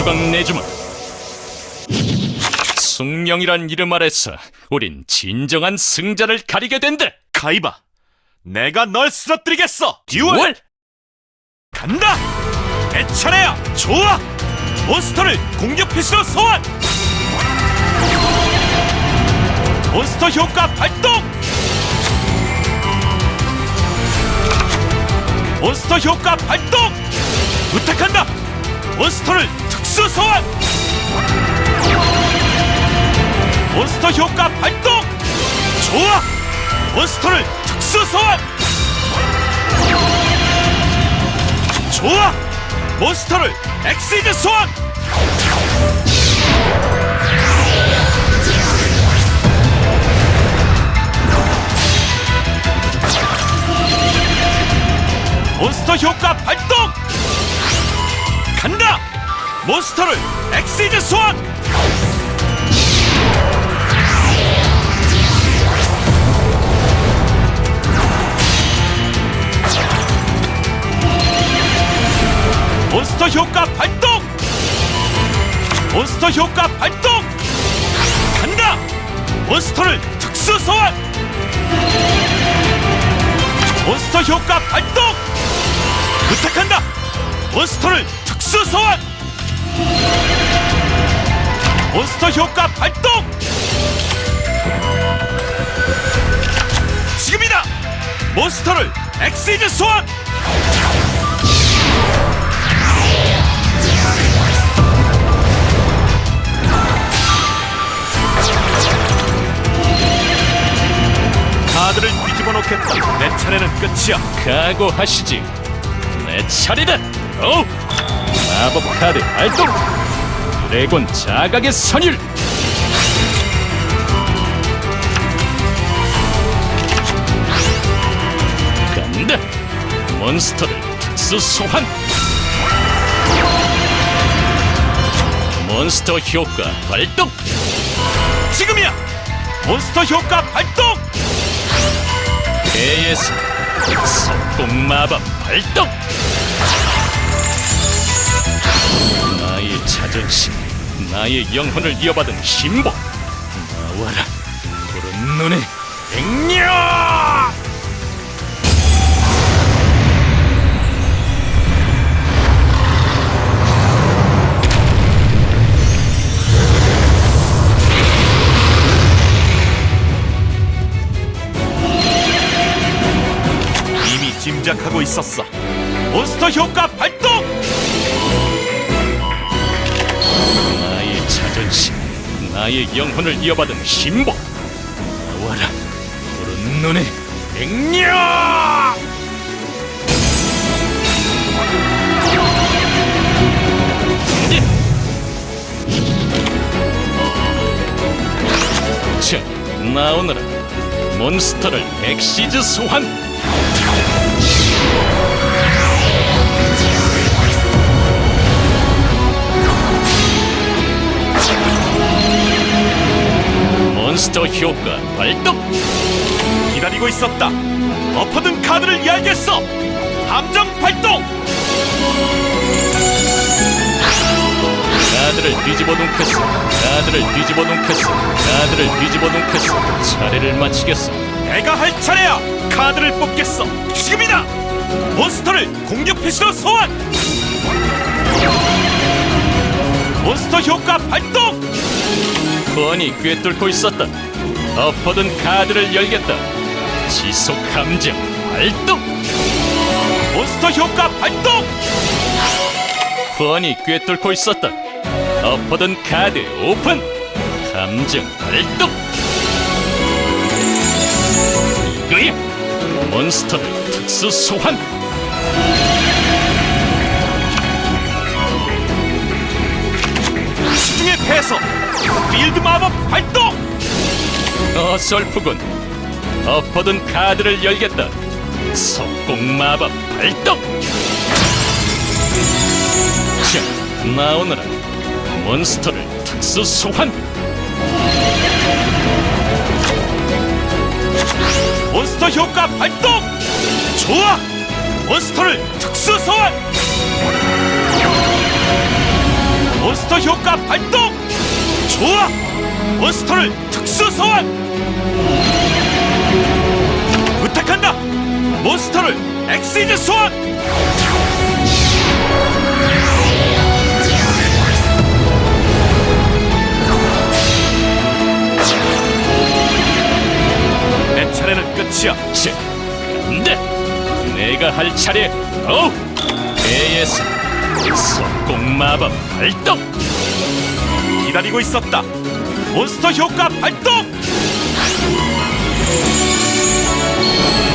조각 내주마. 숙명이란 이름 아래서 우린 진정한 승자를 가리게 된다. 가이바, 내가 널 쓰러뜨리겠어. 듀얼 뭘? 간다. 내 차례야. 좋아. 몬스터를 공격 필수로 소환. 몬스터 효과 발동. 몬스터 효과 발동. 부탁한다. 몬스터를 특수 소환. 몬스터 효과 발동. 좋아. 몬스터를 특수 소환. 좋아! 몬스터를 엑시드 소환! 몬스터를 엑시드 소환! 몬스터 효과 발동! 몬스터 효과 발동! 간다! 몬스터를 특수 소환! 몬스터 효과 발동! 부탁한다! 몬스터를 특수 소환! 몬스터 효과 발동! 지금이다! 몬스터를 엑시드 소환! 카드를 뒤집어 놓겠다. 내 차례는 끝이야. 각오하시지. 내 차례다. 오! 마법 카드 발동. 드래곤 자각의 선율. 간다. 몬스터를 특수 소환. 몬스터 효과 발동. 지금이야. 몬스터 효과 발동. 배에서 석궁 마법 발동! 나의 자존심, 나의 영혼을 이어받은 신복 나와라 푸른 눈의 백녀! 짐작하고 있었어. 몬스터 효과 발 나의 영혼을 이어받은 신복 나와라 푸른 눈의 백녀! 자, 나오너라 몬스터를 엑시즈 소환! 몬스터 효과 발동! 기다리고 있었다. 엎어둔 카드를 이야기했어. 함정 발동. 카드를 뒤집어 놓겠어. 카드를 뒤집어 놓겠어. 카드를 뒤집어 놓겠어. 차례를 마치겠어. 내가 할 차례야. 카드를 뽑겠어. 지금이다. 몬스터를 공격 필수로 소환. 몬스터 효과 발동. 뻔히 꿰뚫고 있었다. 엎어둔 카드를 열겠다. 지속 감정 발동! 몬스터 효과 발동. 뻔히 꿰뚫고 있었다. 엎어둔 카드 오픈! 감정 발동! 이거야! 몬스터를 특수 소환! 수중에 패서 필드 마법 발동. 어설프군. 엎어둔 카드를 열겠다. 석공 마법 발동! 자, 나오너라. 몬스터를 특수 소환! 몬스터 효과 발동! 좋아! 몬스터를 특수 소환! 몬스터 효과 발동! 좋아! 몬스터를 특수 소환! 부탁한다! 몬스터를 엑시즈 소환! 내 차례는 끝이야. 자, 간다. 내가 할 차례. 오, AS 석공 마법 발동. 기다리고 있었다. 몬스터 효과 발동!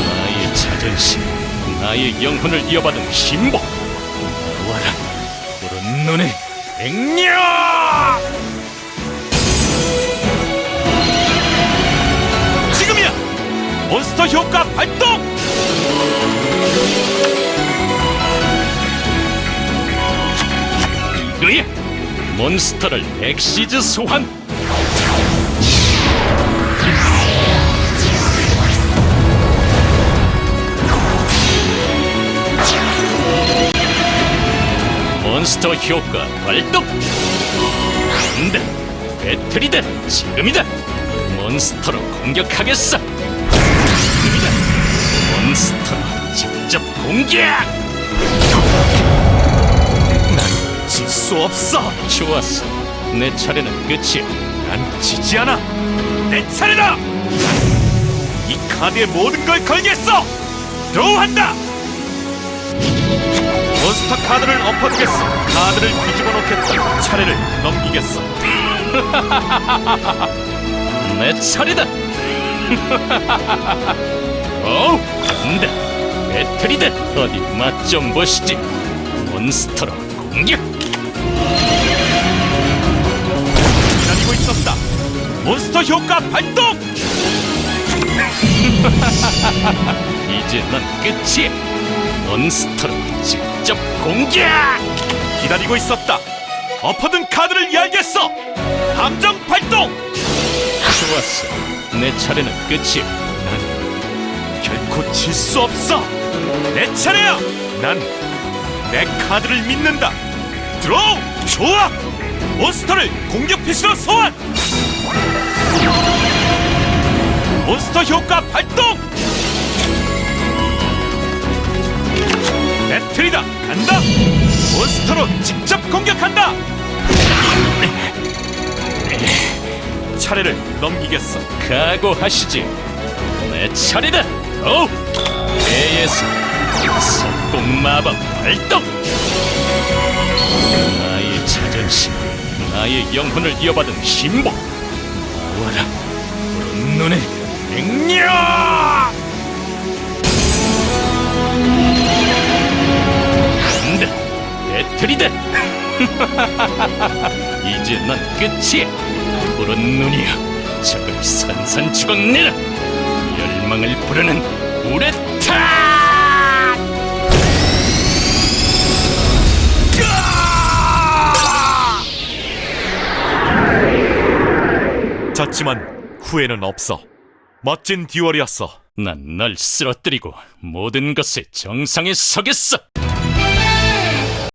나의 자존심, 나의 영혼을 이어받은 신복. 나와라, 푸른 눈에 백녀. 지금이야! 몬스터 효과 발동! 이거야. 몬스터를 엑시즈 소환. 몬스터 효과 발동. 간다. 배틀이다. 지금이다. 몬스터로 공격하겠어. 지금이다. 몬스터로 직접 공격. 질수 없어! 좋았어. 내 차례는 끝이야. 난 지지 않아! 내 차례다! 이 카드에 모든 걸 걸겠어! 드로우한다! 몬스터 카드를 엎어주겠어! 카드를 뒤집어 놓겠다! 차례를 넘기겠어! 내 차례다. 어우, 간다. 배틀이다. 어디 맛 좀 보시지. 몬스터로 공격. 기다리고 있었다! 몬스터 효과 발동! 이제 넌 끝이야. 몬스터로 직접 공격. 기다리고 있었다! 엎어둔 카드를 열겠어! 함정 발동! 좋았어. 내 차례는 끝이야. 결코 질 수 없어! 내 차례야! 난 내 카드를 믿는다! 드로우! 좋아! 몬스터를 공격 피시로 소환! 몬스터 효과 발동! 배틀이다! 간다! 몬스터로 직접 공격한다! 차례를 넘기겠어. 각오하시지. 내 차례다. 오, AS 석공 마법 발동. 나의 자존심, 나의 영혼을 이어받은 신복. 나와라, 푸른 눈에 백녀. 간다, 배틀이다. 이제 넌 끝이야. 푸른 눈이여, 적을 산산주걱 내라. 열망을 부르는 우레타! 후회는 없어. 멋진 듀얼이었어. 난 널 쓰러뜨리고 모든 것을 정상에 서겠어.